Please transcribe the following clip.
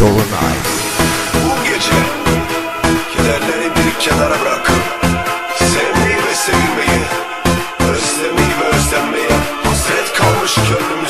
Dolunay. Bu gece kederleri bir kenara bırak Sevmeyi ve sevilmeyi Özlemeyi ve özlenmeyi Hasret kalmış gönlümde